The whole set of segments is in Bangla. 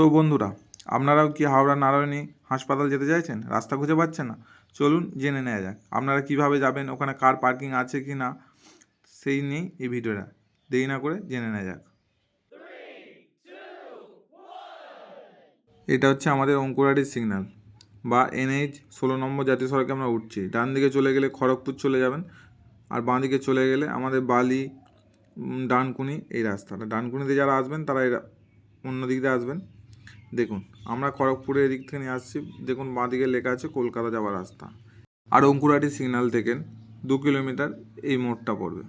সো বন্ধুরা। আপনারাও কি হাওড়া নারায়ণী হাসপাতাল যেতে চাইছেন? রাস্তা খুঁজে পাচ্ছেন না? চলুন জেনে নেওয়া যাক। আপনারা কীভাবে যাবেন? ওখানে কার পার্কিং আছে কি না? সেই নিয়েই এই ভিডিওটা। দেরি না করে জেনে নেওয়া যাক। এটা হচ্ছে আমাদের অঙ্কুরাটির সিগন্যাল বা এনএইচ ষোলো নম্বর জাতীয় সড়কে আমরা উঠছি। ডান দিকে চলে গেলে খড়গপুর চলে যাবেন আর বাঁ দিকে চলে গেলে আমাদের বালি ডানকুনি এই রাস্তাটা। ডানকুনিতে যারা আসবেন তারা এরা অন্য দিক দিয়ে আসবেন। দেখুন, আমরা খড়গপুরের এদিক থেকে নিয়ে আসছি। দেখুন বাঁ দিকে লেখা আছে কলকাতা যাওয়ার রাস্তা। আর অঙ্কুরাটি সিগন্যাল থেকে দু কিলোমিটার এই মোড়টা পড়বে।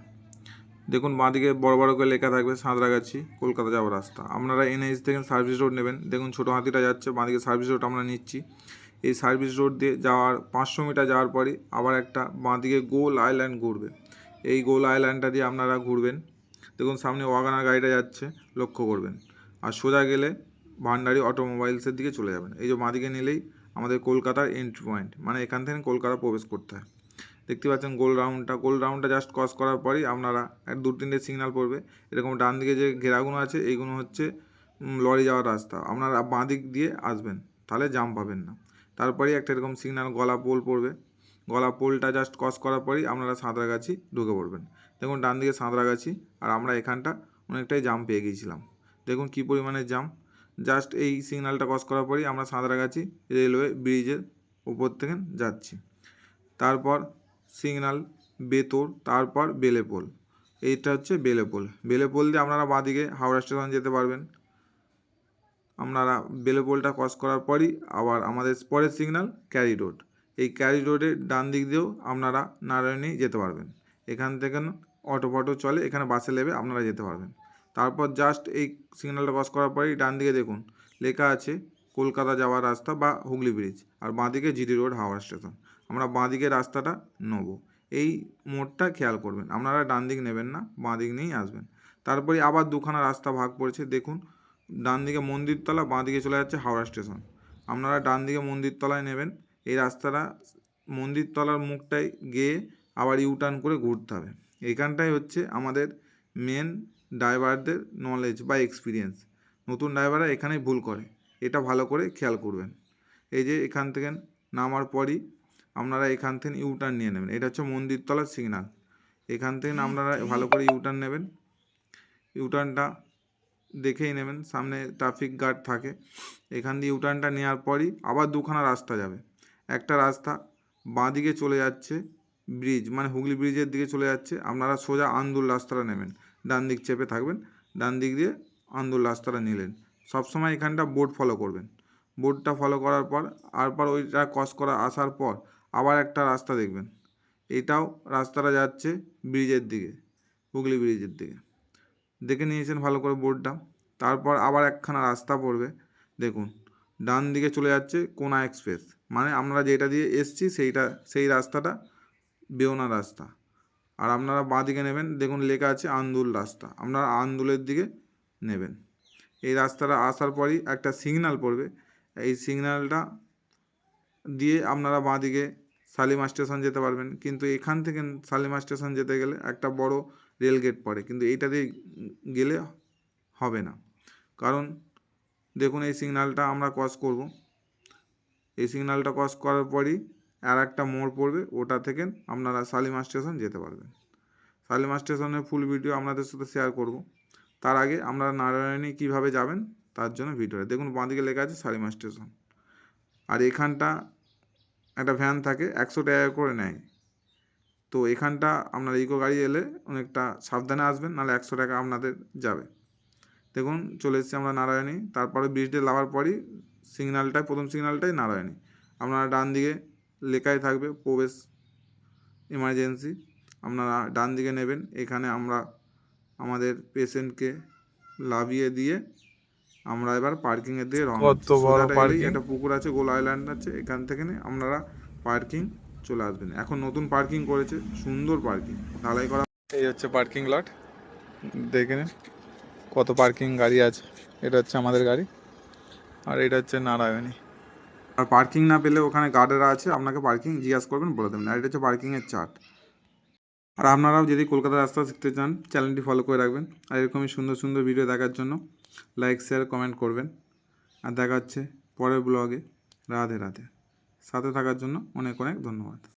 দেখুন বাঁ দিকে বড় বড় করে লেখা থাকবে সাঁতরাগাছি, কলকাতা যাওয়ার রাস্তা। আপনারা এনএইচ থেকে সার্ভিস রোড নেবেন। দেখুন, ছোটো হাতিটা যাচ্ছে বাঁ দিকে সার্ভিস রোড আমরা নিচ্ছি। এই সার্ভিস রোড দিয়ে যাওয়ার পাঁচশো মিটার যাওয়ার পরই আবার একটা বাঁ দিকে গোল আইল্যান্ড ঘুরবে। এই গোল আইল্যান্ডটা দিয়ে আপনারা ঘুরবেন। দেখুন, সামনে ওয়াগানার গাড়িটা যাচ্ছে, লক্ষ্য করবেন। আর সোজা গেলে ভান্ডারি অটোমোবাইলসের দিকে চলে যাবেন। এই যে বাঁদিকে নিলেই আমাদের কলকাতার এন্ট্রি পয়েন্ট মানে এখান থেকে কলকাতা প্রবেশ করতে হয়। দেখতে পাচ্ছেন গোল রাউন্ডটা গোল রাউন্ডটা জাস্ট ক্রস করার পরই আপনারা এক দু তিনটে সিগনাল পড়বে। এরকম ডান দিকে যে ঘেরাগুলো আছে এইগুলো হচ্ছে লরি যাওয়ার রাস্তা। আপনারা বাঁ দিক দিয়ে আসবেন, তাহলে জাম পাবেন না। তারপরেই একটা এরকম সিগনাল গলা পোল পড়বে। গলা পোলটা জাস্ট ক্রস করার পরেই আপনারা সাঁতরাগাছি ঢুকে পড়বেন। দেখুন ডান দিকে সাঁতরাগাছি, আর আমরা এখানটা অনেকটাই জাম পেয়ে গিয়েছিলাম। দেখুন কী পরিমাণে জাম জাস্ট এই সিগন্যালটা ক্রস করার পরেই আমরা সাঁতরাগাছি রেলওয়ে ব্রিজের উপর থেকে যাচ্ছি। তারপর সিগন্যাল বেতর, তারপর বেলেপোল। এইটা হচ্ছে বেলেপোল। বেলেপোল দিয়ে আপনারা বাঁদিকে হাওড়া স্টেশন যেতে পারবেন। আপনারা বেলেপোলটা ক্রস করার পরই আবার আমাদের পরের সিগন্যাল ক্যারি রোড এই ক্যারি রোডের ডান দিক দিয়েও আপনারা নারায়ণী যেতে পারবেন। এখান থেকে অটো ফটো চলে, এখানে বাসে নেবে আপনারা যেতে পারবেন। তারপর জাস্ট এই সিগন্যালটা ক্রস করার পরেই ডান দিকে দেখুন, লেখা আছে কলকাতা যাওয়ার রাস্তা বা হুগলি ব্রিজ আর বাঁদিকে জিডি রোড হাওড়া স্টেশন আমরা বাঁদিকে রাস্তাটা নেব। এই মোড়টা খেয়াল করবেন, আপনারা ডান দিক নেবেন না, বাঁ দিক নিয়েই আসবেন। তারপরে আবার দুখানা রাস্তা ভাগ পড়েছে দেখুন, ডান দিকে মন্দিরতলা, বাঁ দিকে চলে যাচ্ছে হাওড়া স্টেশন আপনারা ডান দিকে মন্দিরতলায় নেবেন, এই রাস্তাটা মন্দিরতলার মুখটায় গিয়ে আবার ইউটার্ন করে ঘুরতে হবে। এইখানটাই হচ্ছে আমাদের মেন ড্রাইভারদের নলেজ বা এক্সপিরিয়েন্স নতুন ড্রাইভাররা এখানেই ভুল করে। এটা ভালো করে খেয়াল করবেন। এই যে এখান থেকে নামার পরই আপনারা এখান থেকে ইউটার্ন নিয়ে নেবেন। এটা হচ্ছে মন্দিরতলার সিগনাল এখান থেকে আপনারা ভালো করে ইউটার্ন নেবেন। ইউটার্নটা দেখেই নেবেন। সামনে ট্রাফিক গার্ড থাকে। এখান দিয়ে ইউটার্নটা নেওয়ার পরই আবার দুখানা রাস্তা যাবে। একটা রাস্তা বাঁ দিকে চলে যাচ্ছে ব্রিজ মানে হুগলি ব্রিজের দিকে চলে যাচ্ছে। আপনারা সোজা আন্দুল রাস্তাটা নেবেন। ডান দিক চেপে থাকবেন, ডান দিক দিয়ে আন্দুল রাস্তাটা নিলেন। সবসময় এখানটা বোর্ড ফলো করবেন। বোর্ডটা ফলো করার পর আরপর ওইটা ক্রস করা আসার পর আবার একটা রাস্তা দেখবেন। এটাও রাস্তাটা যাচ্ছে ব্রিজের দিকে, হুগলি ব্রিজের দিকে। দেখে নিয়েছেন ভালো করে বোর্ডটা। তারপর আবার একখানা রাস্তা পড়বে, দেখুন। ডান দিকে চলে যাচ্ছে কোনা এক্সপ্রেস। মানে আমরা যেটা দিয়ে এসছি, সেইটা, সেই রাস্তাটা বেওনা রাস্তা। আর আপনারা বাঁ দিকে নেবেন, দেখুন লেখা আছে আন্দুল রাস্তা, আপনারা আন্দুলের দিকে নেবেন। এই রাস্তাটা আসার পরই একটা সিগনাল পড়বে, এই সিগনালটা দিয়ে আপনারা বাঁ দিকে শালিমা স্টেশন যেতে পারবেন, কিন্তু এখান থেকে শালিমা স্টেশন যেতে গেলে একটা বড় রেল গেট পড়ে, কিন্তু এইটা দিয়ে গেলে হবে না। কারণ দেখুন এই সিগনালটা আমরা ক্রস করব, এই সিগনালটা ক্রস করার পরই আর একটা মোড় পড়বে, ওটা থেকে আপনারা শালিমা স্টেশন যেতে পারবেন। শালিমা স্টেশনের ফুল ভিডিও আপনাদের সাথে শেয়ার করব। তার আগে আমরা নারায়ণী কীভাবে যাবেন, তার জন্য ভিডিওটা দেখুন, বাঁদিকে লেখা আছে শালিমা স্টেশন। আর এখানটা একটা ভ্যান থাকে, একশো টাকা করে নেয়। তো এখানটা আপনার ইকো গাড়ি এলে অনেকটা সাবধানে আসবেন, নাহলে একশো টাকা আপনাদের যাবে। দেখুন, চলে এসেছি আমরা নারায়ণী। তারপরে ব্রিজটা লাগার পরই সিগন্যালটাই প্রথম সিগন্যালটাই নারায়ণী। আপনারা ডান দিকে লেখাই থাকবে প্রবেশ এমার্জেন্সি আপনারা ডান দিকে নেবেন এখানে আমরা আমাদের পেশেন্টকে লাভিয়ে দিয়ে আমরা এবার পার্কিংয়ের দিকে রওনা কত বড় এলেই একটা পুকুর আছে গোল আইল্যান্ড আছে এখান থেকে আপনারা পার্কিং চলে আসবেন। এখন নতুন পার্কিং করেছে সুন্দর পার্কিং ঢালাই করা এই হচ্ছে পার্কিং লট দেখে নিন কত পার্কিং গাড়ি আছে। এটা হচ্ছে আমাদের গাড়ি আর এটা হচ্ছে নারায়ণী। আর পার্কিং না পেলে ওখানে গার্ডেরা আছে, আপনাকে পার্কিং জিজ্ঞাসা করবেন, বলে দেবেন। আর এটা হচ্ছে পার্কিংয়ের চার্ট আর আপনারাও যদি কলকাতার রাস্তা শিখতে চান চ্যানেলটি ফলো করে রাখবেন। আর এরকমই সুন্দর সুন্দর ভিডিও দেখার জন্য লাইক শেয়ার কমেন্ট করবেন। আর দেখা হচ্ছে পরের ব্লগে রাধে রাধে। সাথে থাকার জন্য অনেক অনেক ধন্যবাদ।